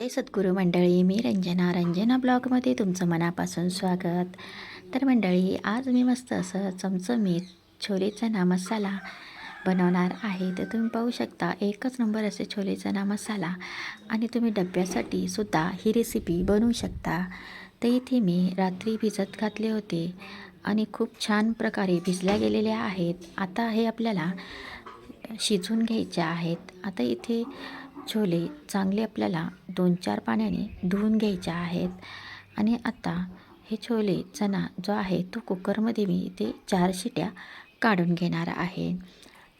हे सद्गुरू मंडळी मी रंजना रंजना ब्लॉगमध्ये तुमचं मनापासून स्वागत. तर मंडळी आज मी मस्त असं चमचमीत छोले चना मसाला बनवणार आहे. तर तुम्ही पाहू शकता एकच नंबर असे छोले चना मसाला आणि तुम्ही डब्यासाठी सुद्धा ही रेसिपी बनवू शकता. तर इथे मी रात्री भिजत घातले होते आणि खूप छान प्रकारे भिजल्या गेलेल्या आहेत. आता हे आपल्याला शिजून घ्यायचे आहेत. आता इथे छोले चांगले आपल्याला दोन चार पाण्याने धुवून घ्यायचे आहेत. आणि आता हे छोले चणा जो आहे तो कुकरमध्ये मी इथे चार शिट्या काढून घेणार आहे.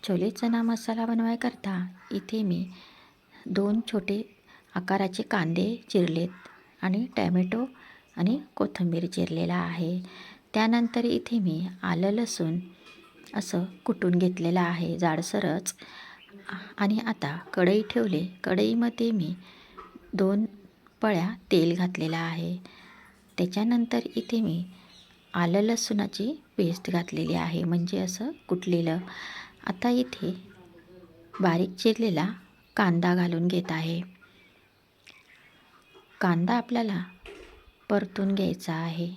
छोले चणा मसाला बनवायकरता इथे मी दोन छोटे आकाराचे कांदे चिरलेत आणि टॅमॅटो आणि कोथिंबीर चिरलेला आहे. त्यानंतर इथे मी आलं लसूण असं कुटून घेतलेलं आहे. जाडसरच आणि आता कढई ठेवले. कढईमध्ये मी दोन पळ्या तेल घातलेलं आहे. त्याच्यानंतर इथे मी आलं लसूणाची पेस्ट घातलेली आहे. म्हणजे असं कुटलेलं. आता इथे बारीक चिरलेला कांदा घालून घेत आहे. कांदा आपल्याला परतून घ्यायचा आहे.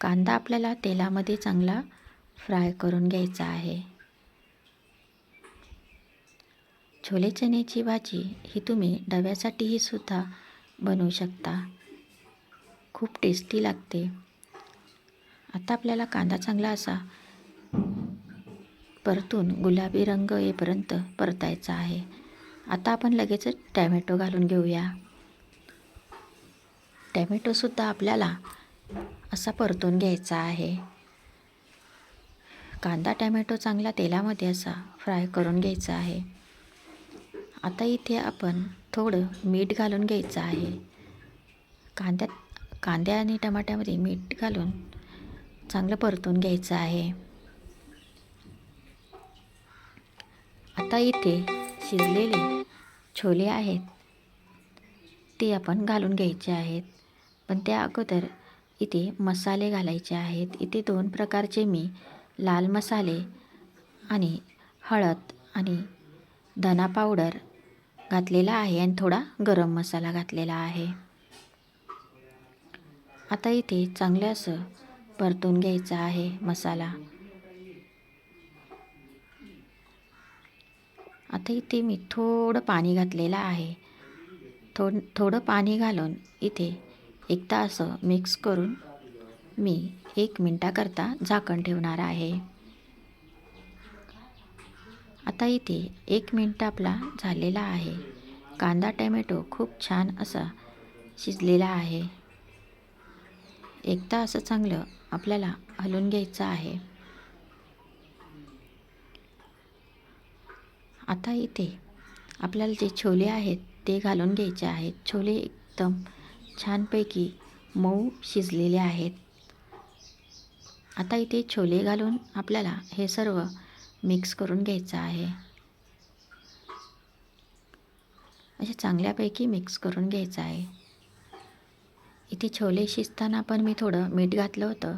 कांदा आपल्याला तेलामध्ये चांगला फ्राय करून घ्यायचा आहे. छोले चण्याची भाजी ही तुम्ही डब्यासाठीही सुद्धा बनवू शकता. खूप टेस्टी लागते. आता आपल्याला कांदा चांगला असा परतून गुलाबी रंग येईपर्यंत परतायचा आहे. आता आपण लगेच टॅमॅटो घालून घेऊया. टॅमॅटोसुद्धा आपल्याला असा परतून घ्यायचा आहे. कांदा टॅमॅटो चांगला तेलामध्ये असा फ्राय करून घ्यायचा आहे. आता इथे आपण थोडं मीठ घालून घ्यायचं आहे. कांद्यात कांद्या आणि टमाट्यामध्ये मीठ घालून चांगलं परतून घ्यायचं आहे. आता इथे शिजलेले छोले आहेत. ते आपण घालून घ्यायचे आहेत. पण त्या अगोदर इथे मसाले घालायचे आहेत. इथे दोन प्रकारचे मी लाल मसाले आणि हळद आणि धना पावडर घातलेला आहे आणि थोडा गरम मसाला घातलेला आहे. आता इथे चांगलं असं परतून घ्यायचं आहे मसाला. आता इथे मी थोडं पाणी घातलेलं आहे. थोड थोडं पाणी घालून इथे एकदा असं मिक्स करून मी एक मिनटाकरता झाकण ठेवणार आहे. आता इथे एक मिनटं आपला झालेला आहे. कांदा टॅमॅटो खूप छान असा शिजलेला आहे. एकदा असं चांगलं आपल्याला हलवून घ्यायचं आहे. आता इथे आपल्याला जे छोले आहेत ते घालून घ्यायचे आहेत. छोले एकदम छानपैकी मऊ शिजलेले आहेत. आता इथे छोले घालून आपल्याला हे सर्व मिक्स करून घ्यायचं आहे. असे चांगल्यापैकी मिक्स करून घ्यायचं आहे. इथे छोले शिजताना पण मी थोडं मीठ घातलं होतं.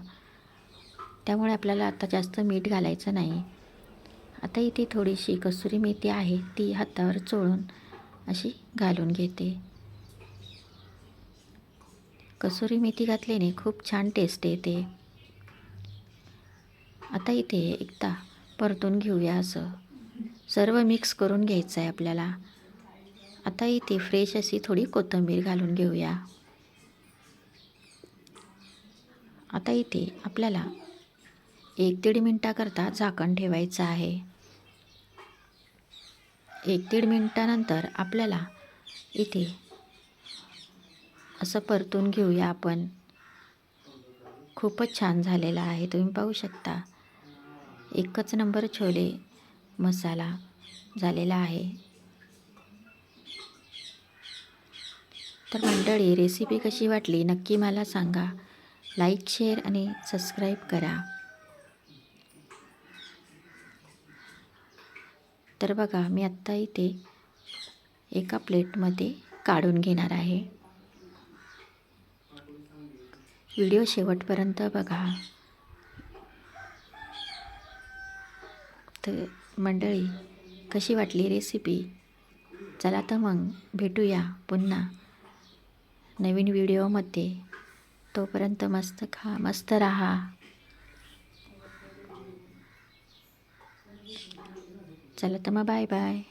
त्यामुळे आपल्याला आता जास्त मीठ घालायचं नाही. आता इथे थोडीशी कसुरी मेथी आहे ती हातावर चोळून अशी घालून घेते. कसुरी मेथी घातल्याने खूप छान टेस्ट येते. आता इथे एकदा परतून घेऊया असं. सर्व मिक्स करून घ्यायचं आहे आपल्याला. आता इथे फ्रेश अशी थोडी कोथिंबीर घालून घेऊया. आता इथे आपल्याला एक दीड मिनटाकरता झाकण ठेवायचं आहे. एक दीड मिनटानंतर आपल्याला इथे असं परतून घेऊया आपण. खूपच छान झालेलं आहे. तुम्ही पाहू शकता. एकच नंबर छोले मसाला झालेला आहे. तर मंडळी रेसिपी कशी वाटली? नक्की मला सांगा. लाईक शेअर आणि सबस्क्राईब करा. तर बघा मी आत्ता इथे एका प्लेटमध्ये काढून घेणार आहे. व्हिडिओ शेवटपर्यंत बघा. तर मंडळी कशी वाटली रेसिपी चला तर मग भेटूया पुन्हा नवीन व्हिडिओमध्ये. तोपर्यंत मस्त खा मस्त राहा. चला तर मग बाय बाय.